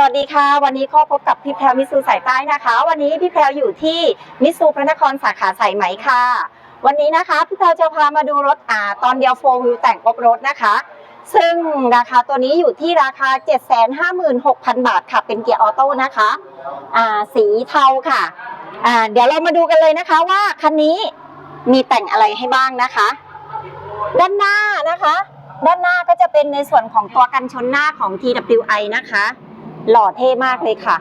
สวัสดีค่ะ วันนี้ก็พบกับพี่แพรวมิสูสายใต้นะคะ วันนี้พี่แพรวอยู่ที่มิสูพระนครสาขาสายไหมค่ะ วันนี้นะคะพี่แพรวจะพามาดูรถอ่าตอนเดียวโฟวิวแต่งครบรถนะคะ ซึ่งราคาตัวนี้อยู่ที่ราคา 756,000 บาทค่ะเป็นเกียร์ออโต้นะคะอ่าสีเทาค่ะอ่าเดี๋ยวเรามาดูกันเลยนะคะว่าคันนี้มีแต่งอะไรให้บ้างนะคะ ด้านหน้านะคะ ด้านหน้าก็จะเป็นในส่วนของตัวกันชนหน้าของ TWI นะคะ หล่อเท่มากเลยค่ะ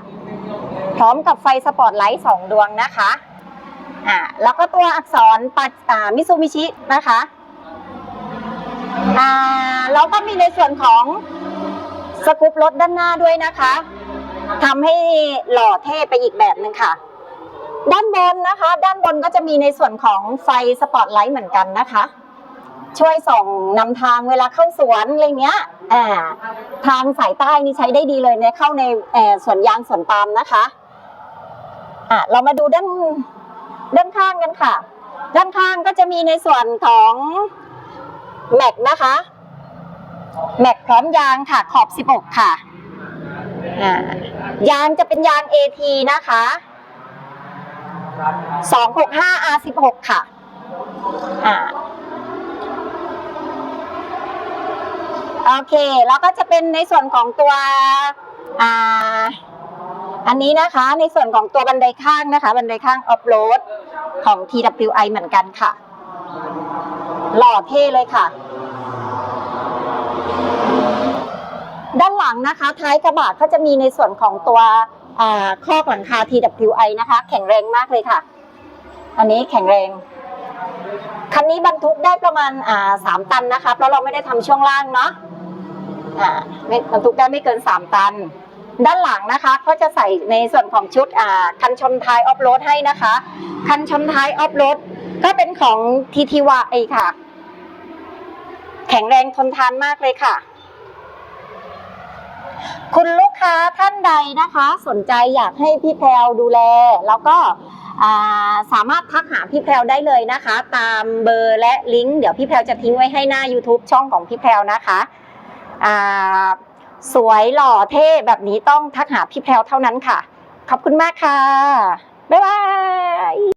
พร้อมกับไฟสปอตไลท์สองดวงนะคะอ่าแล้วก็ตัวอักษรปัดอ่ามิซูมิชินะคะอ่าแล้วก็มีในส่วนของสกูปรถด้านหน้าด้วยนะคะทำให้หล่อเท่ไปอีกแบบหนึ่งค่ะ ด้านบนนะคะ ด้านบนก็จะมีในส่วนของไฟสปอตไลท์เหมือนกันนะคะ ช่วยส่องนำทางเวลาเข้าสวนอะไรเงี้ยอ่าทางสายใต้นี่ใช้ได้ดีเลยในเข้าในสวนยางสวนปาล์มนะคะอะเรามาดูด้านด้านข้างกันค่ะ ด้านข้างก็จะมีในส่วนของแม็กนะคะแม็กพร้อมยางค่ะ ขอบ 16 ค่ะอ่ายางจะเป็นยาง AT นะคะ 265 R16 ค่ะ โอเค แล้วก็จะเป็นในส่วนของตัวอ่าอันนี้นะคะในส่วนของตัวบันไดข้างนะคะ บันไดข้างออฟโรดของ TWI เหมือนกันค่ะ หล่อเท่เลยค่ะ ด้านหลังนะคะ ท้ายกระบะก็จะมีในส่วนของตัวอ่าข้อกหลังคา TWI นะคะ แข็งแรงมากเลยค่ะ อันนี้แข็งแรง คันนี้บรรทุกได้ประมาณอ่าสามตันนะคะ เพราะเราไม่ได้ทำช่วงล่างเนาะ อ่าไม่บรรทุกได้ไม่เกินสามตัน ด้านหลังนะคะก็จะใส่ในส่วนของชุดอ่าคันชนท้ายออฟโรดให้นะคะ คันชนท้ายออฟโรดก็เป็นของ TTY ค่ะ แข็งแรงทนทานมากเลยค่ะ คุณลูกค้าท่านใดนะคะ สนใจอยากให้พี่แพรวดูแล แล้วก็สามารถทักหาพี่แพรวได้เลยนะคะ ตามเบอร์และลิงก์เดี๋ยวพี่แพรวจะทิ้งไว้ให้หน้า YouTube ช่องของพี่แพรวนะคะ สวยหล่อเท่แบบนี้ต้องทักหาพี่แพลวเท่านั้นค่ะ ขอบคุณมากค่ะ บ๊ายบาย